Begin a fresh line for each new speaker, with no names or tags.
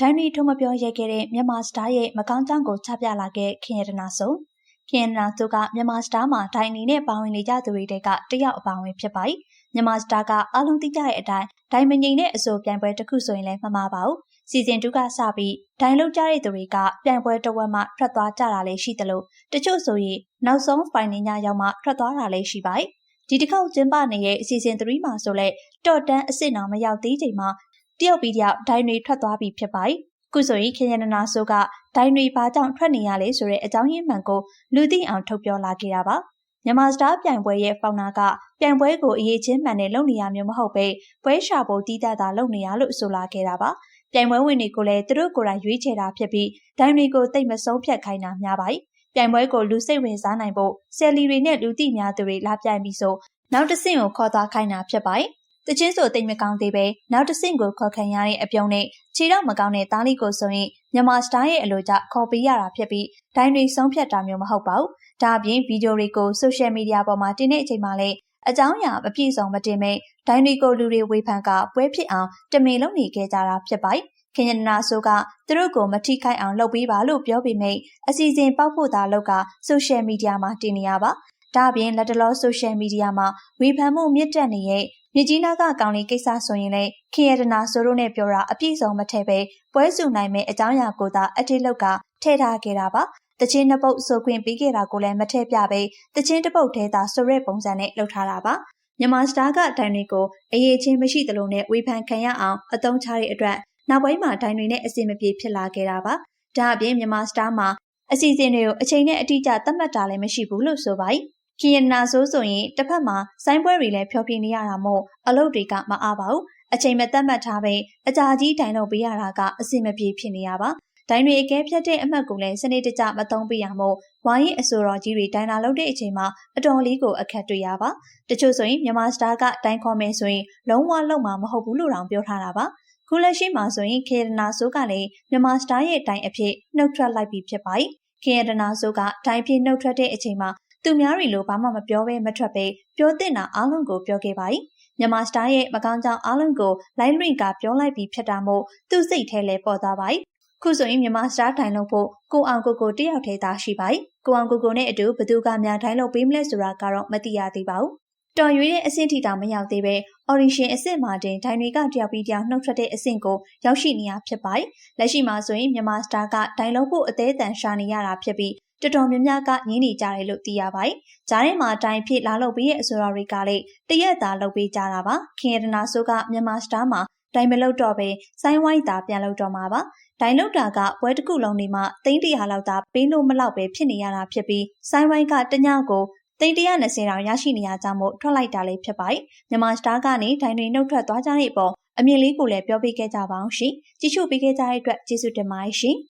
ဒိုင်းရီထုံမပြောရဲခဲ့တဲ့မြန်မာစတားရဲ့မကောင်းကြောင်းကိုချပြလာခဲ့ခင်ရတနာဆိုခင်ရတနာဆိုကမြန်မာစတားမှာဒိုင်းနီနဲ့ပါဝင်နေကြသူတွေကတယောက်အပါဝင်ဖြစ်ပါတယ်မြန်မာစတားကအလုံးသိကြတဲ့အတိုင်းဒိုင်းမငိမ့်တဲ့အဆိုပြိုင်ပွဲတစ်ခုဆိုရင်လည်းမမှားပါဘူးစီဇန်2ကစပြီးဒိုင်းလုံးကြတဲ့သူတွေကပြိုင်ပွဲတစ်ဝက်မှထွက်သွားကြတာလည်းရှိသလိုတချို့ဆိုရင်နောက်ဆုံးဖိုင်နညရောက်မှထွက်သွားတာလည်းရှိပါတယ်ဒီတစ်ခေါက်ကျင်းပနေတဲ့အစီအစဉ်3မှာဆိုလဲတော်တန်းအစ်စ်နောင်မရောက်သေးချိန်မှာ တယောက်ပြီးတယောက်ဒိုင်းတွေထွက်သွားပြီဖြစ်ပါတယ်။ခုဆိုရင်ခင်ရနနာဆိုကဒိုင်းတွေဘာကြောင့်ထွက်နေရလဲဆိုတဲ့အကြောင်းရင်းမှန်ကိုလူသိအောင်ထုတ်ပြောလာခဲ့တာပါ။မြန်မာစတားပြိုင်ပွဲရဲ့ဖောင်နာကပြိုင်ပွဲကိုအရေးချင်းမှန်နဲ့လုပ်နေရမျိုးမဟုတ်ပဲပွဲရှာဖို့တီးတတ်တာလုပ်နေရလို့ဆိုလာခဲ့တာပါ။ပြိုင်ပွဲဝင်တွေကိုလည်းသူတို့ကိုယ်တိုင်ရွေးချယ်တာဖြစ်ပြီးဒိုင်းတွေကိုတိတ်မဆုံးဖြတ်ခိုင်းတာများပါတယ်။ပြိုင်ပွဲကိုလူစိတ်ဝင်စားနိုင်ဖို့ဆယ်လီတွေနဲ့လူသိများသူတွေလာပြိုင်ပြီးဆိုနောက်တစ်ဆင့်ကိုခေါ်သွားခိုင်းတာဖြစ်ပါတယ်။ တချင်းဆိုတိတ်မကောင်းသေးပဲနောက်တစ်ဆင့်ကိုခေါ်ခံရတဲ့အပြုံးနဲ့ခြေတော့မကောင်းတဲ့သားလေးကိုဆိုရင်မြန်မာစတိုင်းရဲ့အလိုကျခေါ်ပေးရတာဖြစ်ပြီးဒိုင်းတွေဆုံးဖြတ်တာမျိုးမဟုတ်ပါဘူး။ဒါအပြင်ဗီဒီယိုတွေကိုဆိုရှယ်မီဒီယာပေါ်မှာတင်တဲ့အချိန်မှာလည်းအကြောင်းအရာမပြည့်စုံမတင်မဲ့ဒိုင်းတွေကိုလူတွေဝေဖန်ကပွဲဖြစ်အောင်တမင်လုပ်နေခဲ့ကြတာဖြစ်ပါတယ်။ခင်ယနာဆိုကသူတို့ကိုမထိခိုက်အောင်လုပ်ပေးပါလို့ပြောပေမဲ့အစီအစဉ်ပေါက်ဖို့သာလောက်ကဆိုရှယ်မီဒီယာမှာတင်နေရပါဒါအပြင်လက်တလောဆိုရှယ်မီဒီယာမှာဝေဖန်မှုမြင့်တက်နေတဲ့ မြကြီးနားကကောင်လေးကိစ္စဆိုရင်လည်းခင်ရတနာဆိုတို့နဲ့ပြောတာအပြည့်စုံမထည့်ပဲပွဲစုနိုင်မဲ့အကြောင်းအရာကိုသာအတိတ်လောက်ကထည့်ထားခဲ့တာပါတချင်းနှစ်ပုတ်ဆိုခွင့်ပေးခဲ့တာကိုလည်းမထည့်ပြပဲတချင်းတစ်ပုတ်ထဲသာဆိုရဲပုံစံနဲ့လှုပ်ထားတာပါမြန်မာစတားကဒိုင်တွေကိုအရေးချင်းမရှိသလိုနဲ့ဝေဖန်ခံရအောင်အသုံးချတဲ့အတွက်နောက်ပိုင်းမှာဒိုင်တွေနဲ့အစီအမပြေဖြစ်လာခဲ့တာပါဒါအပြင်မြန်မာစတားမှာအစီအစဉ်တွေကိုအချိန်နဲ့အတိအကျသတ်မှတ်တာလည်းမရှိဘူးလို့ဆိုပါတယ် ခီယနာဆိုးဆိုရင်တစ်ဖက်မှာဆိုင်းပွဲတွေလည်းဖျော်ဖြေနေရတာမို့အလုပ်တွေကမအားပါဘူးအချိန်မသတ်မှတ်ထားပဲအကြာကြီးတိုင်လုပ်ပေးရတာကအဆင်မပြေဖြစ်နေရပါဒိုင်းတွေအကဲဖြတ်တဲ့အမှတ်ကိုလည်းစနစ်တကျမသုံးပေးရမို့ဝိုင်းရင်အဆိုတော်ကြီးတွေဒိုင်နာလုပ်တဲ့အချိန်မှာအတော်လေးကိုအခက်တွေ့ရပါတချို့ဆိုရင်မြန်မာစတာကဒိုင်ခေါ်မယ်ဆိုရင်လုံးဝလုံးမှာမဟုတ်ဘူးလို့တောင်ပြောထားတာပါခုလက်ရှိမှာဆိုရင်ခေရနာဆိုးကလည်းမြန်မာစတာရဲ့တိုင်အဖြစ်နှုတ်ထွက်လိုက်ပြီဖြစ်ပါတယ်ခေရနာဆိုးကဒိုင်ဖြစ်နှုတ်ထွက်တဲ့အချိန်မှာ သူများတွေလိုဘာမှမပြောဘဲမထွက်ဘဲပြောသင့်တာအားလုံးကိုပြောခဲ့ပါ၏မြန်မာစတားရဲ့မကောင်းကြောင်အားလုံးကိုလိုင်းရင်းကပြောလိုက်ပြီးဖြစ်တာမို့သူစိတ်ထဲလဲပေါ်သွားပါ၏ခုဆိုရင်မြန်မာစတားထိုင်လို့ဖို့ကိုအောင်ကိုကိုတယောက်တည်းသားရှိပါ၏ကိုအောင်ကိုကိုနဲ့အတူဘသူကများထိုင်လို့ပေးမလဲဆိုတာကတော့မသိရသေးပါဘူးတော်ရွေးတဲ့အဆင့်ထိတောင်မရောက်သေးပဲ audition အဆင့်မှာတင်ဒိုင်တွေကတယောက်ပြီးတယောက်နှုတ်ထွက်တဲ့အဆင့်ကိုရောက်ရှိနေရဖြစ်ပါတယ်။လက်ရှိမှာဆိုရင်မြန်မာစတားကဒိုင်လုံးဖို့အသေးအတန်ရှာနေရတာဖြစ်ပြီး တော်တော်များများကငင်းနေကြတယ်လို့သိရပါတယ်။ဂျားထဲမှာအတိုင်းဖြစ်လာလုပ်ပြီးရဲ့အဆိုတော်တွေကလည်းတရက်သာလုပ်ပေးကြတာပါ။ခင်ရတနာဆိုးကမြန်မာစတားမှာဒိုင်မလုတ်တော့ပဲဆိုင်းဝိုင်းသာပြန်လုပ်တော့မှာပါ။ဒိုင်လုတ်တာကပွဲတစ်ခုလုံးနေမှာသိန်းတရာလောက်သာပေးလို့မလောက်ပဲဖြစ်နေရတာဖြစ်ပြီးဆိုင်းဝိုင်းကတညကိုသိန်း120တောင်ရရှိနေရကြောင်းမို့ထွက်လိုက်တာလည်းဖြစ်ပါတယ်။မြန်မာစတားကနေဒိုင်တွေနှုတ်ထွက်သွားကြတဲ့အပေါ်အမြင်လေးကိုလည်းပြောပြခဲ့ကြပါအောင်ရှင်။ကြည့်ရှုပေးခဲ့ကြတဲ့အတွက်ကျေးဇူးတင်ပါတယ်ရှင်။